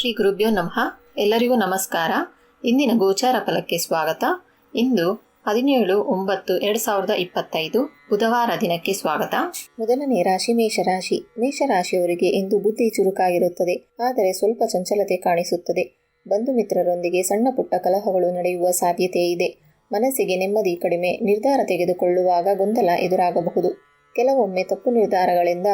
ಶ್ರೀ ಗುರುಭ್ಯೋ ನಮಃ. ಎಲ್ಲರಿಗೂ ನಮಸ್ಕಾರ. ಇಂದಿನ ಗೋಚಾರ ಫಲಕ್ಕೆ ಸ್ವಾಗತ. ಇಂದು ಹದಿನೇಳು ಒಂಬತ್ತು ಎರಡು ಸಾವಿರದ ಇಪ್ಪತ್ತೈದು ಬುಧವಾರ ದಿನಕ್ಕೆ ಸ್ವಾಗತ. ಮೊದಲನೇ ರಾಶಿ ಮೇಷರಾಶಿ. ಮೇಷರಾಶಿಯವರಿಗೆ ಇಂದು ಬುದ್ಧಿ ಚುರುಕಾಗಿರುತ್ತದೆ. ಆದರೆ ಸ್ವಲ್ಪ ಚಂಚಲತೆ ಕಾಣಿಸುತ್ತದೆ. ಬಂಧು ಮಿತ್ರರೊಂದಿಗೆ ಸಣ್ಣ ಪುಟ್ಟ ಕಲಹಗಳು ನಡೆಯುವ ಸಾಧ್ಯತೆ ಇದೆ. ಮನಸ್ಸಿಗೆ ನೆಮ್ಮದಿ ಕಡಿಮೆ ನಿರ್ಧಾರ ತೆಗೆದುಕೊಳ್ಳುವಾಗ ಗೊಂದಲ ಎದುರಾಗಬಹುದು. ಕೆಲವೊಮ್ಮೆ ತಪ್ಪು ನಿರ್ಧಾರಗಳಿಂದ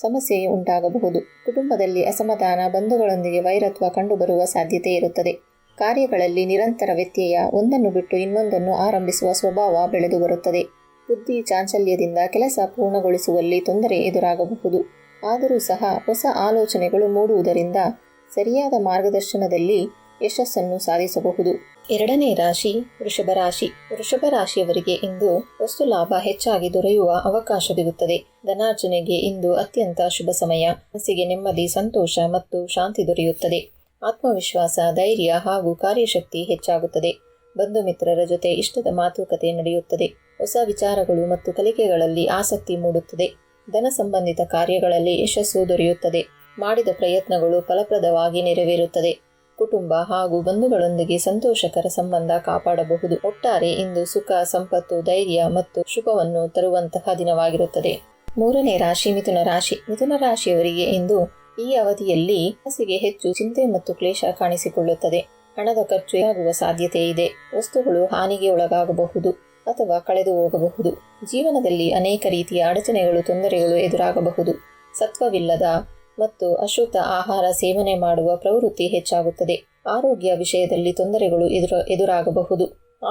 ಸಮಸ್ಯೆ ಉಂಟಾಗಬಹುದು. ಕುಟುಂಬದಲ್ಲಿ ಅಸಮಾಧಾನ, ಬಂಧುಗಳೊಂದಿಗೆ ವೈರತ್ವ ಕಂಡುಬರುವ ಸಾಧ್ಯತೆ ಇರುತ್ತದೆ. ಕಾರ್ಯಗಳಲ್ಲಿ ನಿರಂತರ ವ್ಯತ್ಯಯ, ಒಂದನ್ನು ಬಿಟ್ಟು ಇನ್ನೊಂದನ್ನು ಆರಂಭಿಸುವ ಸ್ವಭಾವ ಬೆಳೆದು ಬರುತ್ತದೆ. ಬುದ್ಧಿ ಚಾಂಚಲ್ಯದಿಂದ ಕೆಲಸ ಪೂರ್ಣಗೊಳಿಸುವಲ್ಲಿ ತೊಂದರೆ ಎದುರಾಗಬಹುದು. ಆದರೂ ಸಹ ಹೊಸ ಆಲೋಚನೆಗಳು ಮೂಡುವುದರಿಂದ ಸರಿಯಾದ ಮಾರ್ಗದರ್ಶನದಲ್ಲಿ ಯಶಸ್ಸನ್ನು ಸಾಧಿಸಬಹುದು. ಎರಡನೇ ರಾಶಿ ವೃಷಭ ರಾಶಿ. ವೃಷಭ ರಾಶಿಯವರಿಗೆ ಇಂದು ವಸ್ತು ಲಾಭ ಹೆಚ್ಚಾಗಿ ದೊರೆಯುವ ಅವಕಾಶ ಸಿಗುತ್ತದೆ ಧನಾರ್ಜನೆಗೆ ಇಂದು ಅತ್ಯಂತ ಶುಭ ಸಮಯ. ಮನಸ್ಸಿಗೆ ನೆಮ್ಮದಿ, ಸಂತೋಷ ಮತ್ತು ಶಾಂತಿ ದೊರೆಯುತ್ತದೆ. ಆತ್ಮವಿಶ್ವಾಸ, ಧೈರ್ಯ ಹಾಗೂ ಕಾರ್ಯಶಕ್ತಿ ಹೆಚ್ಚಾಗುತ್ತದೆ. ಬಂಧು ಮಿತ್ರರ ಜೊತೆ ಇಷ್ಟದ ಮಾತುಕತೆ ನಡೆಯುತ್ತದೆ. ಹೊಸ ವಿಚಾರಗಳು ಮತ್ತು ಕಲಿಕೆಗಳಲ್ಲಿ ಆಸಕ್ತಿ ಮೂಡುತ್ತದೆ. ಧನ ಸಂಬಂಧಿತ ಕಾರ್ಯಗಳಲ್ಲಿ ಯಶಸ್ಸು ದೊರೆಯುತ್ತದೆ. ಮಾಡಿದ ಪ್ರಯತ್ನಗಳು ಫಲಪ್ರದವಾಗಿ ನೆರವೇರುತ್ತದೆ. ಕುಟುಂಬ ಹಾಗೂ ಬಂಧುಗಳೊಂದಿಗೆ ಸಂತೋಷಕರ ಸಂಬಂಧ ಕಾಪಾಡಬಹುದು. ಒಟ್ಟಾರೆ ಇಂದು ಸುಖ, ಸಂಪತ್ತು, ಧೈರ್ಯ ಮತ್ತು ಶುಭವನ್ನು ತರುವಂತಹ ದಿನವಾಗಿರುತ್ತದೆ. ಮೂರನೇ ರಾಶಿ ಮಿಥುನ ರಾಶಿ. ಮಿಥುನ ರಾಶಿಯವರಿಗೆ ಇಂದು ಈ ಅವಧಿಯಲ್ಲಿ ಮನಸ್ಸಿಗೆ ಹೆಚ್ಚು ಚಿಂತೆ ಮತ್ತು ಕ್ಲೇಶ ಕಾಣಿಸಿಕೊಳ್ಳುತ್ತದೆ. ಹಣದ ಖರ್ಚು ಆಗುವ ಸಾಧ್ಯತೆ ಇದೆ. ವಸ್ತುಗಳು ಹಾನಿಗೆ ಒಳಗಾಗಬಹುದು ಅಥವಾ ಕಳೆದು ಹೋಗಬಹುದು. ಜೀವನದಲ್ಲಿ ಅನೇಕ ರೀತಿಯ ಅಡಚಣೆಗಳು, ತೊಂದರೆಗಳು ಎದುರಾಗಬಹುದು. ಸತ್ವವಿಲ್ಲದ ಮತ್ತು ಅಶುದ್ಧ ಆಹಾರ ಸೇವನೆ ಮಾಡುವ ಪ್ರವೃತ್ತಿ ಹೆಚ್ಚಾಗುತ್ತದೆ. ಆರೋಗ್ಯ ವಿಷಯದಲ್ಲಿ ತೊಂದರೆಗಳು ಎದುರ, ಎದುರಾಗಬಹುದು.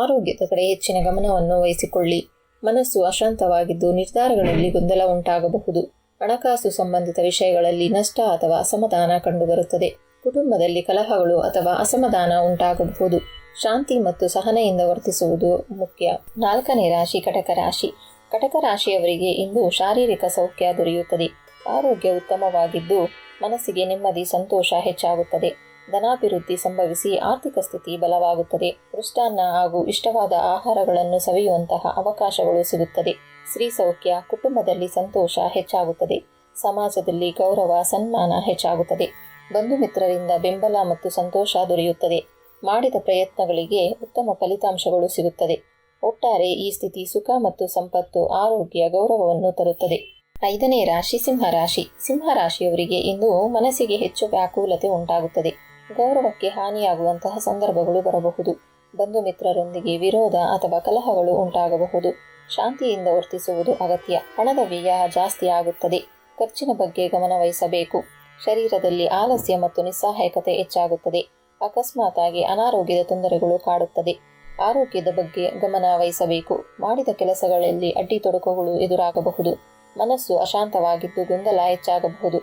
ಆರೋಗ್ಯದ ಕಡೆ ಹೆಚ್ಚಿನ ಗಮನವನ್ನು ವಹಿಸಿಕೊಳ್ಳಿ. ಮನಸ್ಸು ಅಶಾಂತವಾಗಿದ್ದು ನಿರ್ಧಾರಗಳಲ್ಲಿ ಗೊಂದಲ ಉಂಟಾಗಬಹುದು. ಹಣಕಾಸು ಸಂಬಂಧಿತ ವಿಷಯಗಳಲ್ಲಿ ನಷ್ಟ ಅಥವಾ ಅಸಮಾಧಾನ ಕಂಡುಬರುತ್ತದೆ. ಕುಟುಂಬದಲ್ಲಿ ಕಲಹಗಳು ಅಥವಾ ಅಸಮಾಧಾನ ಉಂಟಾಗಬಹುದು. ಶಾಂತಿ ಮತ್ತು ಸಹನೆಯಿಂದ ವರ್ತಿಸುವುದು ಮುಖ್ಯ. ನಾಲ್ಕನೇ ರಾಶಿ, ಕಟಕ ರಾಶಿ. ಕಟಕ ರಾಶಿಯವರಿಗೆ ಇಂದು ಶಾರೀರಿಕ ಸೌಖ್ಯ ದೊರೆಯುತ್ತದೆ. ಆರೋಗ್ಯ ಉತ್ತಮವಾಗಿದ್ದು ಮನಸ್ಸಿಗೆ ನೆಮ್ಮದಿ, ಸಂತೋಷ ಹೆಚ್ಚಾಗುತ್ತದೆ. ಧನಾಭಿವೃದ್ಧಿ ಸಂಭವಿಸಿ ಆರ್ಥಿಕ ಸ್ಥಿತಿ ಬಲವಾಗುತ್ತದೆ. ಪೃಷ್ಟಾನ್ನ ಹಾಗೂ ಇಷ್ಟವಾದ ಆಹಾರಗಳನ್ನು ಸವಿಯುವಂತಹ ಅವಕಾಶಗಳು ಸಿಗುತ್ತದೆ. ಸ್ತ್ರೀ ಸೌಖ್ಯ, ಕುಟುಂಬದಲ್ಲಿ ಸಂತೋಷ ಹೆಚ್ಚಾಗುತ್ತದೆ. ಸಮಾಜದಲ್ಲಿ ಗೌರವ, ಸನ್ಮಾನ ಹೆಚ್ಚಾಗುತ್ತದೆ. ಬಂಧು ಮಿತ್ರರಿಂದ ಬೆಂಬಲ ಮತ್ತು ಸಂತೋಷ ದೊರೆಯುತ್ತದೆ. ಮಾಡಿದ ಪ್ರಯತ್ನಗಳಿಗೆ ಉತ್ತಮ ಫಲಿತಾಂಶಗಳು ಸಿಗುತ್ತದೆ. ಒಟ್ಟಾರೆ ಈ ಸ್ಥಿತಿ ಸುಖ ಮತ್ತು ಸಂಪತ್ತು, ಆರೋಗ್ಯ, ಗೌರವವನ್ನು ತರುತ್ತದೆ. ಐದನೇ ರಾಶಿ ಸಿಂಹರಾಶಿ. ಸಿಂಹರಾಶಿಯವರಿಗೆ ಇಂದು ಮನಸ್ಸಿಗೆ ಹೆಚ್ಚು ವ್ಯಾಕುಲತೆ ಉಂಟಾಗುತ್ತದೆ. ಗೌರವಕ್ಕೆ ಹಾನಿಯಾಗುವಂತಹ ಸಂದರ್ಭಗಳು ಬರಬಹುದು. ಬಂಧು ಮಿತ್ರರೊಂದಿಗೆ ವಿರೋಧ ಅಥವಾ ಕಲಹಗಳು ಉಂಟಾಗಬಹುದು. ಶಾಂತಿಯಿಂದ ವರ್ತಿಸುವುದು ಅಗತ್ಯ. ಹಣದ ವ್ಯಯ ಜಾಸ್ತಿ ಆಗುತ್ತದೆ. ಖರ್ಚಿನ ಬಗ್ಗೆ ಗಮನವಹಿಸಬೇಕು ಶರೀರದಲ್ಲಿ ಆಲಸ್ಯ ಮತ್ತು ನಿಸ್ಸಹಾಯಕತೆ ಹೆಚ್ಚಾಗುತ್ತದೆ. ಅಕಸ್ಮಾತಾಗಿ ಅನಾರೋಗ್ಯದ ತೊಂದರೆಗಳು ಕಾಡುತ್ತದೆ. ಆರೋಗ್ಯದ ಬಗ್ಗೆ ಗಮನ ವಹಿಸಬೇಕು. ಮಾಡಿದ ಕೆಲಸಗಳಲ್ಲಿ ಅಡ್ಡಿ ತೊಡಕುಗಳು ಎದುರಾಗಬಹುದು. ಮನಸ್ಸು ಅಶಾಂತವಾಗಿದ್ದು ಗೊಂದಲ ಹೆಚ್ಚಾಗಬಹುದು.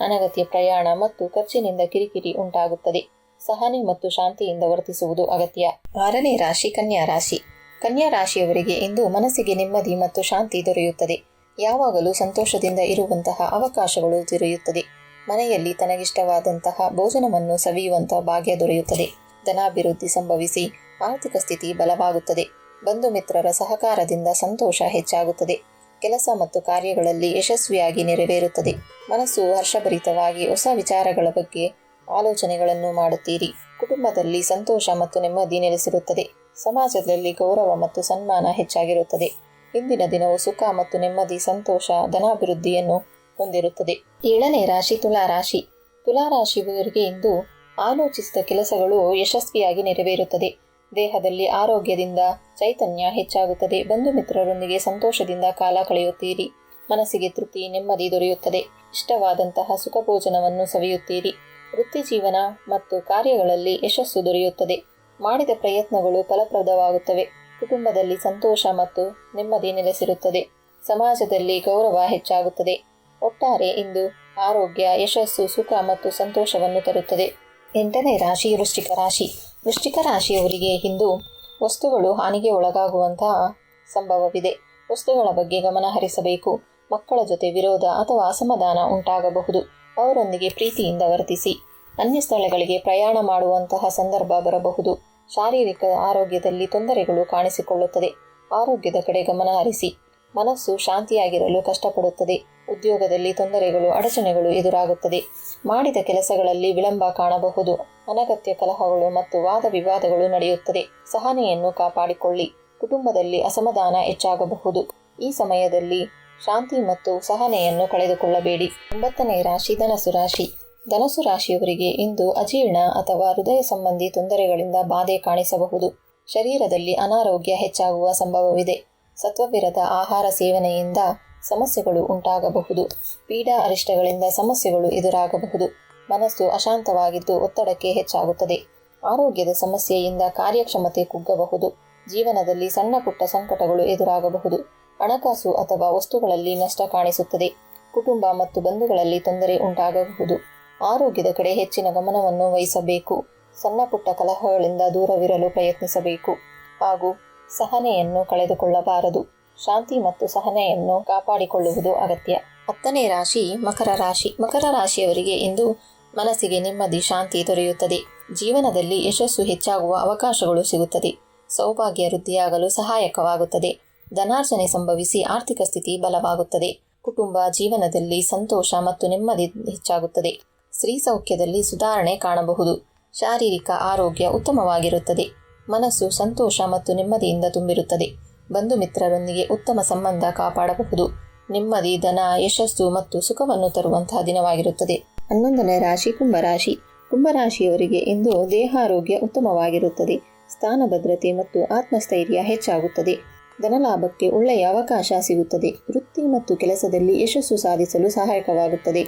ಅನಗತ್ಯ ಪ್ರಯಾಣ ಮತ್ತು ಖರ್ಚಿನಿಂದ ಕಿರಿಕಿರಿ ಉಂಟಾಗುತ್ತದೆ. ಸಹನೆ ಮತ್ತು ಶಾಂತಿಯಿಂದ ವರ್ತಿಸುವುದು ಅಗತ್ಯ. ಆರನೇ ರಾಶಿ, ಕನ್ಯಾ ರಾಶಿ. ಕನ್ಯಾ ರಾಶಿಯವರಿಗೆ ಇಂದು ಮನಸ್ಸಿಗೆ ನೆಮ್ಮದಿ ಮತ್ತು ಶಾಂತಿ ದೊರೆಯುತ್ತದೆ. ಯಾವಾಗಲೂ ಸಂತೋಷದಿಂದ ಇರುವಂತಹ ಅವಕಾಶಗಳು ದೊರೆಯುತ್ತದೆ. ಮನೆಯಲ್ಲಿ ತನಗಿಷ್ಟವಾದಂತಹ ಭೋಜನವನ್ನು ಸವಿಯುವಂತಹ ಭಾಗ್ಯ ದೊರೆಯುತ್ತದೆ. ಧನಾಭಿವೃದ್ಧಿ ಸಂಭವಿಸಿ ಆರ್ಥಿಕ ಸ್ಥಿತಿ ಬಲವಾಗುತ್ತದೆ. ಬಂಧು ಮಿತ್ರರ ಸಹಕಾರದಿಂದ ಸಂತೋಷ ಹೆಚ್ಚಾಗುತ್ತದೆ. ಕೆಲಸ ಮತ್ತು ಕಾರ್ಯಗಳಲ್ಲಿ ಯಶಸ್ವಿಯಾಗಿ ನೆರವೇರುತ್ತದೆ. ಮನಸ್ಸು ಹರ್ಷಭರಿತವಾಗಿ ಹೊಸ ವಿಚಾರಗಳ ಬಗ್ಗೆ ಆಲೋಚನೆಗಳನ್ನು ಮಾಡುತ್ತೀರಿ. ಕುಟುಂಬದಲ್ಲಿ ಸಂತೋಷ ಮತ್ತು ನೆಮ್ಮದಿ ನೆಲೆಸಿರುತ್ತದೆ. ಸಮಾಜದಲ್ಲಿ ಗೌರವ ಮತ್ತು ಸನ್ಮಾನ ಹೆಚ್ಚಾಗಿರುತ್ತದೆ. ಇಂದಿನ ದಿನವು ಸುಖ ಮತ್ತು ನೆಮ್ಮದಿ, ಸಂತೋಷ, ಧನಾಭಿವೃದ್ಧಿಯನ್ನು ಹೊಂದಿರುತ್ತದೆ. ಏಳನೇ ರಾಶಿ ತುಲಾರಾಶಿ ತುಲಾರಾಶಿಯವರಿಗೆ ಇಂದು ಆಲೋಚಿಸಿದ ಕೆಲಸಗಳು ಯಶಸ್ವಿಯಾಗಿ ನೆರವೇರುತ್ತದೆ. ದೇಹದಲ್ಲಿ ಆರೋಗ್ಯದಿಂದ ಚೈತನ್ಯ ಹೆಚ್ಚಾಗುತ್ತದೆ. ಬಂಧು ಮಿತ್ರರೊಂದಿಗೆ ಸಂತೋಷದಿಂದ ಕಾಲ ಕಳೆಯುತ್ತೀರಿ. ಮನಸ್ಸಿಗೆ ತೃಪ್ತಿ, ನೆಮ್ಮದಿ ದೊರೆಯುತ್ತದೆ. ಇಷ್ಟವಾದಂತಹ ಸುಖ ಭೋಜನವನ್ನು ಸವಿಯುತ್ತೀರಿ. ವೃತ್ತಿ ಜೀವನ ಮತ್ತು ಕಾರ್ಯಗಳಲ್ಲಿ ಯಶಸ್ಸು ದೊರೆಯುತ್ತದೆ. ಮಾಡಿದ ಪ್ರಯತ್ನಗಳು ಫಲಪ್ರದವಾಗುತ್ತವೆ. ಕುಟುಂಬದಲ್ಲಿ ಸಂತೋಷ ಮತ್ತು ನೆಮ್ಮದಿ ನೆಲೆಸಿರುತ್ತದೆ. ಸಮಾಜದಲ್ಲಿ ಗೌರವ ಹೆಚ್ಚಾಗುತ್ತದೆ. ಒಟ್ಟಾರೆ ಇಂದು ಆರೋಗ್ಯ, ಯಶಸ್ಸು, ಸುಖ ಮತ್ತು ಸಂತೋಷವನ್ನು ತರುತ್ತದೆ. ಎಂಟನೇ ರಾಶಿ, ವೃಶ್ಚಿಕ ರಾಶಿ. ವೃಶ್ಚಿಕ ರಾಶಿಯವರಿಗೆ ಇಂದು ವಸ್ತುಗಳು ಹಾನಿಗೆ ಒಳಗಾಗುವಂತಹ ಸಂಭವವಿದೆ. ವಸ್ತುಗಳ ಬಗ್ಗೆ ಗಮನ ಹರಿಸಬೇಕು. ಮಕ್ಕಳ ಜೊತೆ ವಿರೋಧ ಅಥವಾ ಅಸಮಾಧಾನ ಉಂಟಾಗಬಹುದು. ಅವರೊಂದಿಗೆ ಪ್ರೀತಿಯಿಂದ ವರ್ತಿಸಿ. ಅನ್ಯ ಸ್ಥಳಗಳಿಗೆ ಪ್ರಯಾಣ ಮಾಡುವಂತಹ ಸಂದರ್ಭ ಬರಬಹುದು. ಶಾರೀರಿಕ ಆರೋಗ್ಯದಲ್ಲಿ ತೊಂದರೆಗಳು ಕಾಣಿಸಿಕೊಳ್ಳುತ್ತದೆ. ಆರೋಗ್ಯದ ಕಡೆ ಗಮನ ಹರಿಸಿ. ಮನಸ್ಸು ಶಾಂತಿಯಾಗಿರಲು ಕಷ್ಟಪಡುತ್ತದೆ. ಉದ್ಯೋಗದಲ್ಲಿ ತೊಂದರೆಗಳು, ಅಡಚಣೆಗಳು ಎದುರಾಗುತ್ತದೆ. ಮಾಡಿದ ಕೆಲಸಗಳಲ್ಲಿ ವಿಳಂಬ ಕಾಣಬಹುದು. ಅನಗತ್ಯ ಕಲಹಗಳು ಮತ್ತು ವಾದ ವಿವಾದಗಳು ನಡೆಯುತ್ತದೆ. ಸಹನೆಯನ್ನು ಕಾಪಾಡಿಕೊಳ್ಳಿ. ಕುಟುಂಬದಲ್ಲಿ ಅಸಮಾಧಾನ ಹೆಚ್ಚಾಗಬಹುದು. ಈ ಸಮಯದಲ್ಲಿ ಶಾಂತಿ ಮತ್ತು ಸಹನೆಯನ್ನು ಕಳೆದುಕೊಳ್ಳಬೇಡಿ. ಒಂಬತ್ತನೇ ರಾಶಿ ಧನಸು ರಾಶಿ. ಧನಸು ರಾಶಿಯವರಿಗೆ ಇಂದು ಅಜೀರ್ಣ ಅಥವಾ ಹೃದಯ ಸಂಬಂಧಿ ತೊಂದರೆಗಳಿಂದ ಬಾಧೆ ಕಾಣಿಸಬಹುದು. ಶರೀರದಲ್ಲಿ ಅನಾರೋಗ್ಯ ಹೆಚ್ಚಾಗುವ ಸಂಭವವಿದೆ. ಸತ್ವವಿರದ ಆಹಾರ ಸೇವನೆಯಿಂದ ಸಮಸ್ಯೆಗಳು ಉಂಟಾಗಬಹುದು. ಪೀಡಾ ಅರಿಷ್ಟಗಳಿಂದ ಸಮಸ್ಯೆಗಳು ಎದುರಾಗಬಹುದು. ಮನಸ್ಸು ಅಶಾಂತವಾಗಿದ್ದು ಒತ್ತಡಕ್ಕೆ ಹೆಚ್ಚಾಗುತ್ತದೆ. ಆರೋಗ್ಯದ ಸಮಸ್ಯೆಯಿಂದ ಕಾರ್ಯಕ್ಷಮತೆ ಕುಗ್ಗಬಹುದು. ಜೀವನದಲ್ಲಿ ಸಣ್ಣ ಪುಟ್ಟ ಸಂಕಟಗಳು ಎದುರಾಗಬಹುದು. ಹಣಕಾಸು ಅಥವಾ ವಸ್ತುಗಳಲ್ಲಿ ನಷ್ಟ ಕಾಣಿಸುತ್ತದೆ. ಕುಟುಂಬ ಮತ್ತು ಬಂಧುಗಳಲ್ಲಿ ತೊಂದರೆ ಉಂಟಾಗಬಹುದು. ಆರೋಗ್ಯದ ಕಡೆ ಹೆಚ್ಚಿನ ಗಮನವನ್ನು ವಹಿಸಬೇಕು. ಸಣ್ಣ ಪುಟ್ಟ ಕಲಹಗಳಿಂದ ದೂರವಿರಲು ಪ್ರಯತ್ನಿಸಬೇಕು. ಹಾಗೂ ಸಹನೆಯನ್ನು ಕಳೆದುಕೊಳ್ಳಬಾರದು. ಶಾಂತಿ ಮತ್ತು ಸಹನೆಯನ್ನು ಕಾಪಾಡಿಕೊಳ್ಳುವುದು ಅಗತ್ಯ. ಹತ್ತನೇ ರಾಶಿ ಮಕರ ರಾಶಿ. ಮಕರ ರಾಶಿಯವರಿಗೆ ಇಂದು ಮನಸ್ಸಿಗೆ ನೆಮ್ಮದಿ, ಶಾಂತಿ ದೊರೆಯುತ್ತದೆ. ಜೀವನದಲ್ಲಿ ಯಶಸ್ಸು ಹೆಚ್ಚಾಗುವ ಅವಕಾಶಗಳು ಸಿಗುತ್ತದೆ. ಸೌಭಾಗ್ಯ ವೃದ್ಧಿಯಾಗಲು ಸಹಾಯಕವಾಗುತ್ತದೆ. ಧನಾರ್ಜನೆ ಸಂಭವಿಸಿ ಆರ್ಥಿಕ ಸ್ಥಿತಿ ಬಲವಾಗುತ್ತದೆ. ಕುಟುಂಬ ಜೀವನದಲ್ಲಿ ಸಂತೋಷ ಮತ್ತು ನೆಮ್ಮದಿ ಹೆಚ್ಚಾಗುತ್ತದೆ. ಸ್ತ್ರೀ ಸೌಖ್ಯದಲ್ಲಿ ಸುಧಾರಣೆ ಕಾಣಬಹುದು. ಶಾರೀರಿಕ ಆರೋಗ್ಯ ಉತ್ತಮವಾಗಿರುತ್ತದೆ. ಮನಸ್ಸು ಸಂತೋಷ ಮತ್ತು ನೆಮ್ಮದಿಯಿಂದ ತುಂಬಿರುತ್ತದೆ. ಬಂಧು ಮಿತ್ರರೊಂದಿಗೆ ಉತ್ತಮ ಸಂಬಂಧ ಕಾಪಾಡಬಹುದು. ನೆಮ್ಮದಿ, ಧನ, ಯಶಸ್ಸು ಮತ್ತು ಸುಖವನ್ನು ತರುವಂತಹ ದಿನವಾಗಿರುತ್ತದೆ. ಹನ್ನೊಂದನೇ ರಾಶಿ ಕುಂಭರಾಶಿ. ಕುಂಭರಾಶಿಯವರಿಗೆ ಇಂದು ದೇಹಾರೋಗ್ಯ ಉತ್ತಮವಾಗಿರುತ್ತದೆ. ಸ್ಥಾನ ಭದ್ರತೆ ಮತ್ತು ಆತ್ಮಸ್ಥೈರ್ಯ ಹೆಚ್ಚಾಗುತ್ತದೆ. ಧನಲಾಭಕ್ಕೆ ಒಳ್ಳೆಯ ಅವಕಾಶ ಸಿಗುತ್ತದೆ. ವೃತ್ತಿ ಮತ್ತು ಕೆಲಸದಲ್ಲಿ ಯಶಸ್ಸು ಸಾಧಿಸಲು ಸಹಾಯಕವಾಗುತ್ತದೆ.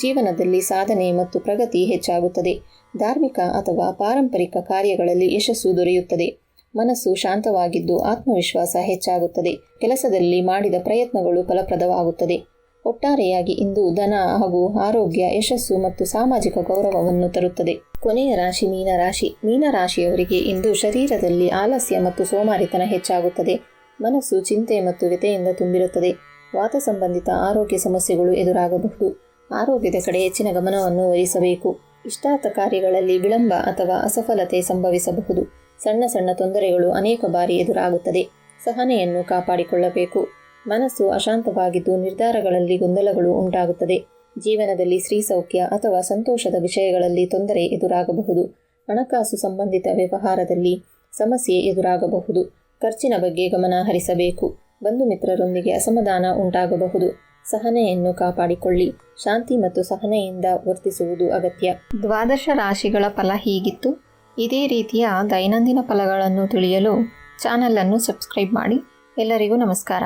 ಜೀವನದಲ್ಲಿ ಸಾಧನೆ ಮತ್ತು ಪ್ರಗತಿ ಹೆಚ್ಚಾಗುತ್ತದೆ. ಧಾರ್ಮಿಕ ಅಥವಾ ಪಾರಂಪರಿಕ ಕಾರ್ಯಗಳಲ್ಲಿ ಯಶಸ್ಸು ದೊರೆಯುತ್ತದೆ. ಮನಸ್ಸು ಶಾಂತವಾಗಿದ್ದು ಆತ್ಮವಿಶ್ವಾಸ ಹೆಚ್ಚಾಗುತ್ತದೆ. ಕೆಲಸದಲ್ಲಿ ಮಾಡಿದ ಪ್ರಯತ್ನಗಳು ಫಲಪ್ರದವಾಗುತ್ತದೆ. ಒಟ್ಟಾರೆಯಾಗಿ ಇಂದು ಧನ ಹಾಗೂ ಆರೋಗ್ಯ, ಯಶಸ್ಸು ಮತ್ತು ಸಾಮಾಜಿಕ ಗೌರವವನ್ನು ತರುತ್ತದೆ. ಕೊನೆಯ ರಾಶಿ ಮೀನರಾಶಿ ಮೀನರಾಶಿಯವರಿಗೆ ಇಂದು ಶರೀರದಲ್ಲಿ ಆಲಸ್ಯ ಮತ್ತು ಸೋಮಾರಿತನ ಹೆಚ್ಚಾಗುತ್ತದೆ. ಮನಸ್ಸು ಚಿಂತೆ ಮತ್ತು ವ್ಯತೆಯಿಂದ ತುಂಬಿರುತ್ತದೆ. ವಾತ ಸಂಬಂಧಿತ ಆರೋಗ್ಯ ಸಮಸ್ಯೆಗಳು ಎದುರಾಗಬಹುದು. ಆರೋಗ್ಯದ ಕಡೆ ಹೆಚ್ಚಿನ ಗಮನವನ್ನು ವಹಿಸಬೇಕು. ಇಷ್ಟಾರ್ಥ ಕಾರ್ಯಗಳಲ್ಲಿ ವಿಳಂಬ ಅಥವಾ ಅಸಫಲತೆ ಸಂಭವಿಸಬಹುದು. ಸಣ್ಣ ಸಣ್ಣ ತೊಂದರೆಗಳು ಅನೇಕ ಬಾರಿ ಎದುರಾಗುತ್ತದೆ. ಸಹನೆಯನ್ನು ಕಾಪಾಡಿಕೊಳ್ಳಬೇಕು. ಮನಸ್ಸು ಅಶಾಂತವಾಗಿದ್ದು ನಿರ್ಧಾರಗಳಲ್ಲಿ ಗೊಂದಲಗಳು ಉಂಟಾಗುತ್ತದೆ. ಜೀವನದಲ್ಲಿ ಸ್ತ್ರೀಸೌಖ್ಯ ಅಥವಾ ಸಂತೋಷದ ವಿಷಯಗಳಲ್ಲಿ ತೊಂದರೆ ಎದುರಾಗಬಹುದು. ಹಣಕಾಸು ಸಂಬಂಧಿತ ವ್ಯವಹಾರದಲ್ಲಿ ಸಮಸ್ಯೆ ಎದುರಾಗಬಹುದು. ಖರ್ಚಿನ ಬಗ್ಗೆ ಗಮನ ಹರಿಸಬೇಕು. ಬಂಧು ಮಿತ್ರರೊಂದಿಗೆ ಅಸಮಾಧಾನ ಉಂಟಾಗಬಹುದು. ಸಹನೆಯನ್ನು ಕಾಪಾಡಿಕೊಳ್ಳಿ. ಶಾಂತಿ ಮತ್ತು ಸಹನೆಯಿಂದ ವರ್ತಿಸುವುದು ಅಗತ್ಯ. ದ್ವಾದಶ ರಾಶಿಗಳ ಫಲ ಹೀಗಿತ್ತು. ಇದೇ ರೀತಿಯ ದೈನಂದಿನ ಫಲಗಳನ್ನು ತಿಳಿಯಲು ಚಾನಲನ್ನು ಸಬ್ಸ್ಕ್ರೈಬ್ ಮಾಡಿ. ಎಲ್ಲರಿಗೂ ನಮಸ್ಕಾರ.